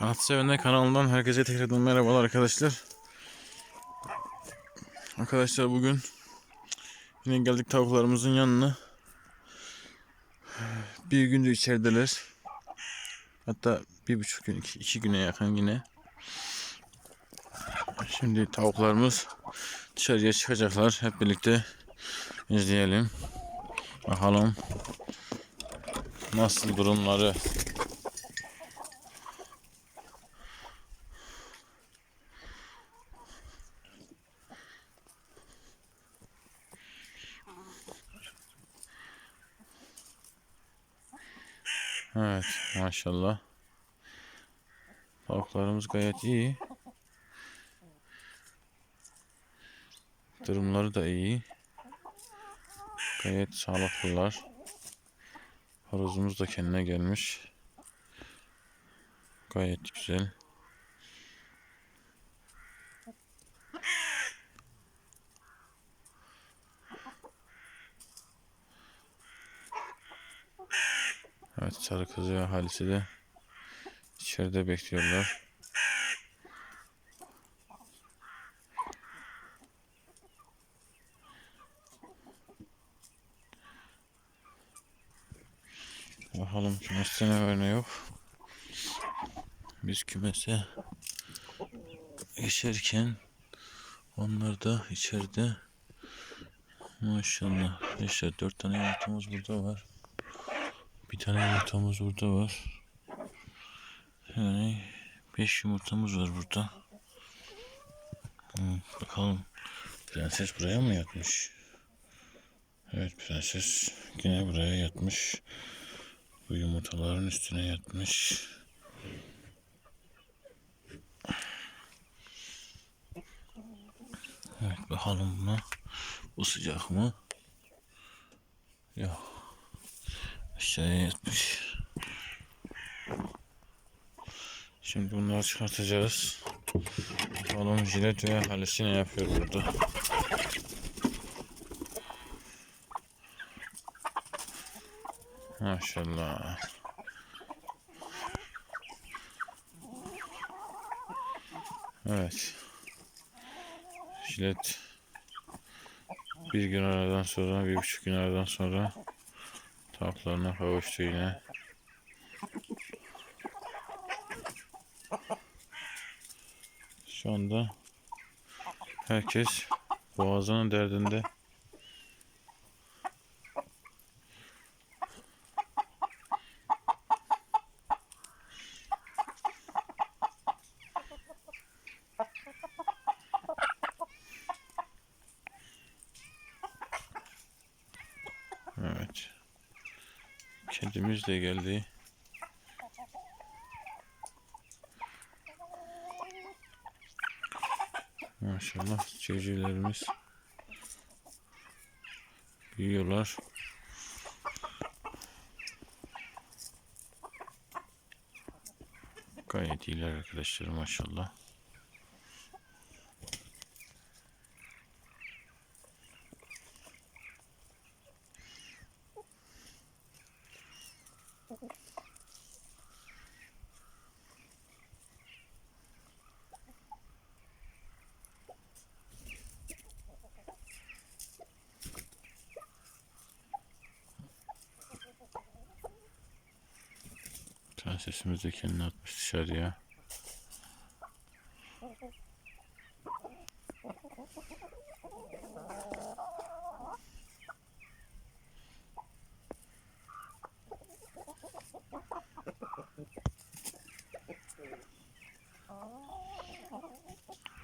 Kanat Sevenler kanalından herkese tekrardan merhabalar arkadaşlar. Arkadaşlar bugün yine geldik tavuklarımızın yanına. Bir gündür içerideler. Hatta bir buçuk gün, iki, iki güne yakın yine. Şimdi tavuklarımız dışarıya çıkacaklar. Hep birlikte izleyelim. Bakalım nasıl durumları. Evet maşallah. Tavuklarımız gayet iyi. Durumları da iyi. Gayet sağlıklılar. Horozumuz da kendine gelmiş. Gayet güzel. Evet sarı kızı ve Halis'i de içeride bekliyorlar. Bakalım kümeste ne var ne yok. Biz kümese geçerken onlar da içeride maşallah işte dört tane yumurtamız burada var. Bir tane yumurtamız burada var. Yani beş yumurtamız var burada. Hmm, bakalım prenses buraya mı yatmış? Evet prenses yine buraya yatmış. Bu yumurtaların üstüne yatmış. Evet bakalım buna. Bu sıcak mı? Yok. Aşağıya yatmış. Şimdi bunları çıkartacağız. Bakalım jilet ve halisi ne yapıyor burada. Maşallah. Evet. Jilet bir gün aradan sonra, bir buçuk gün aradan sonra tavuklarına kavuştu yine. Şu anda herkes boğazının derdinde. Evet. Kedimiz de geldi. Maşallah civcivlerimiz büyüyorlar. Gayet iyiler arkadaşlar maşallah. Prensesimiz de kendini atmış dışarıya.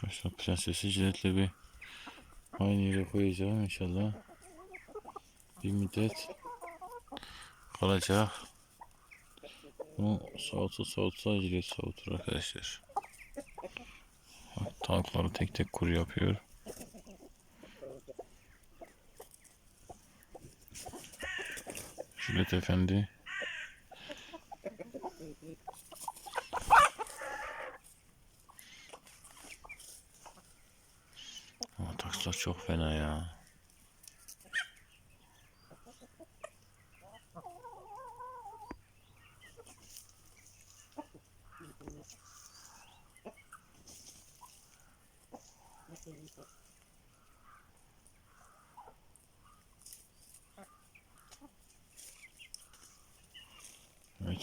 Başka prensesi jiletle bir aynı yere koyacağım inşallah. Bir müddet kalacak. Bunu soğutsa soğutsa jilet soğutur arkadaşlar. Bak, Tankları tek tek kuru yapıyor. Jilet efendi. Ama takslar çok fena ya. Evet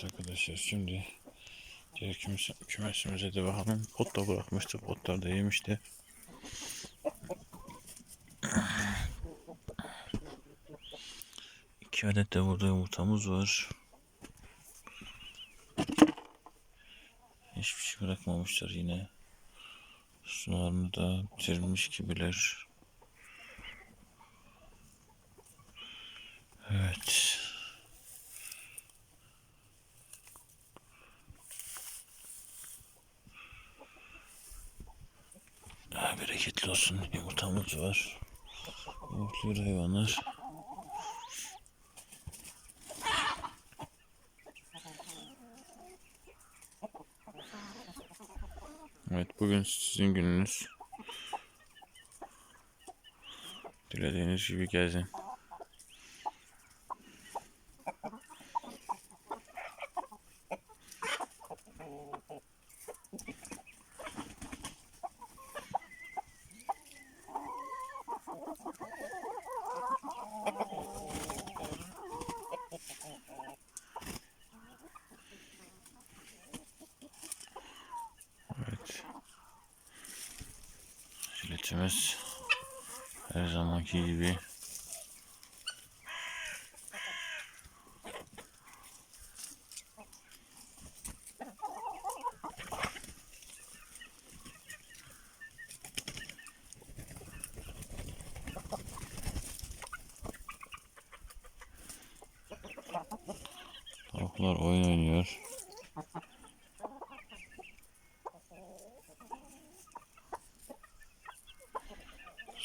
arkadaşlar şimdi diğer kümes, kümesimize de bakalım. Pot da bırakmıştı. Potlar da yemişti. İki adet de burada yumurtamız var. Hiçbir şey bırakmamışlar yine. Sularını da bitirmiş gibiler. Evet. Bereketli olsun. Yumurtamız var. Yumurtluyor hayvanlar. Evet bugün sizin gününüz. Dilediğiniz gibi gezin. Evet. Jiletimiz her zamanki gibi Tavuklar oyun oynuyor.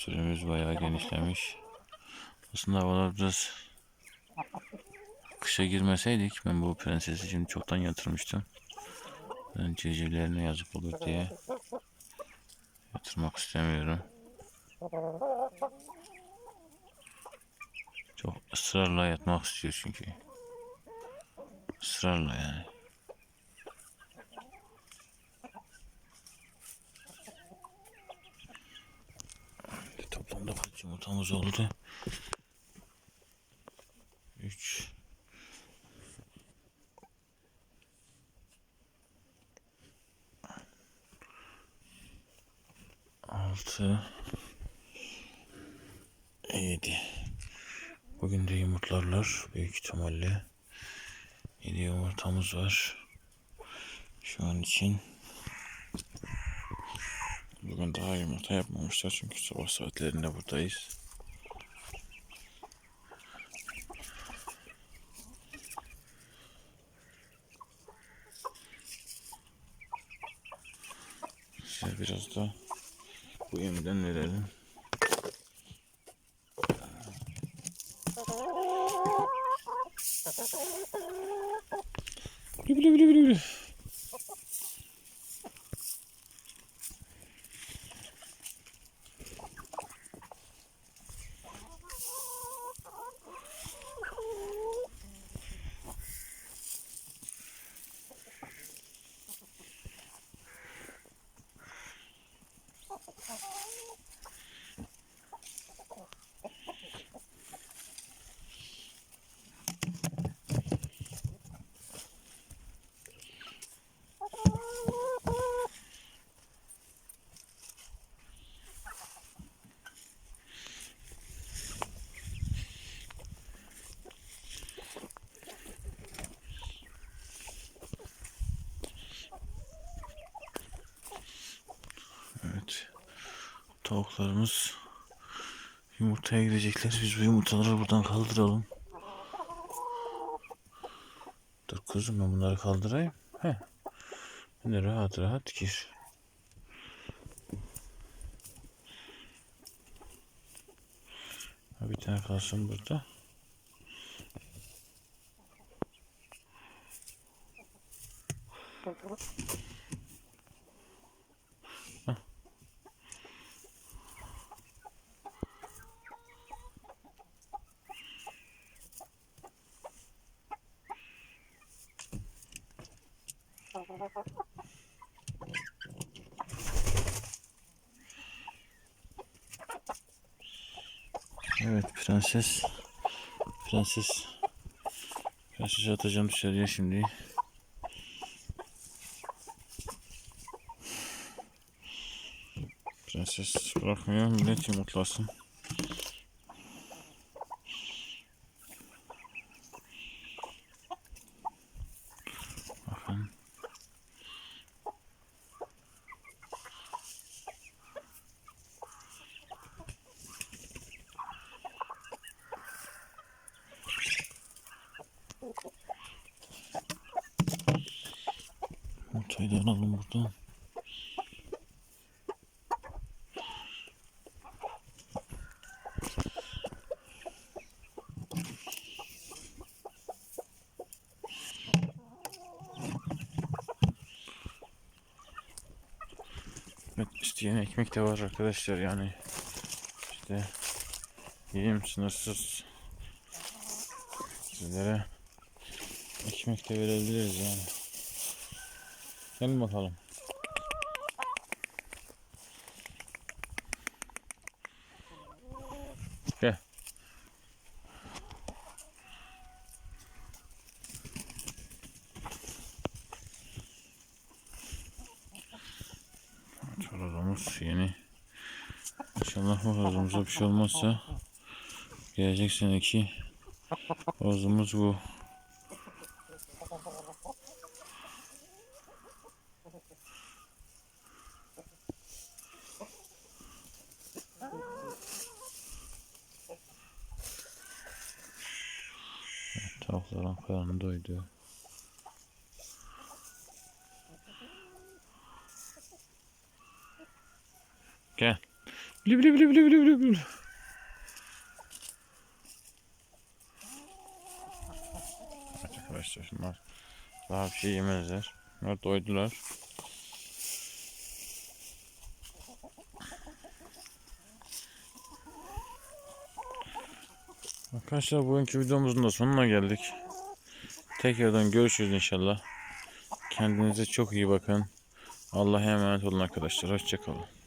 Süremiz bayağı genişlemiş. Aslında havalar biraz kışa girmeseydik ben bu prensesi şimdi çoktan yatırmıştım. Ben civcivlerine yazık olur diye yatırmak istemiyorum. Çok ısrarla yatmak istiyor çünkü. Israrla yani. Toplamda kaç yumurtamız oldu? 3 6 7 Bugün de yumurtlarlar büyük ihtimalle. 7 yumurtamız var. Şu an için. Bugün daha yumurta yapmamışlar çünkü sabah saatlerinde buradayız. Size biraz da bu yemden verelim. Tavuklarımız yumurtaya girecekler. Biz bu yumurtaları buradan kaldıralım. Dur kuzum ben bunları kaldırayım. He. Bunları rahat rahat gir. Bir tane kalsın burada. Thank you. Evet prenses. Prenses. Prensesi atacağım dışarıya şimdi. Prenses bırakmıyor millet yumurtlasın. Yumurtayı da alalım buradan. Evet, isteyen ekmek de var arkadaşlar yani işte yiyeyim sınırsız sizlere ekmek de verebiliriz yani. Gelin bakalım. Gel. Çorabımız yeni. İnşallah bu horozumuza bir şey olmazsa gelecek seneki horozumuz bu. Evet, Tavukların karnı doydu. Gel. Bili bili bili bili bili bili bili. Arkadaşlar şunlar daha bir şey yemezler. Bunlar doydular. Arkadaşlar bugünkü videomuzun da sonuna geldik. Tekrardan görüşürüz inşallah. Kendinize çok iyi bakın. Allah'a emanet olun arkadaşlar. Hoşçakalın.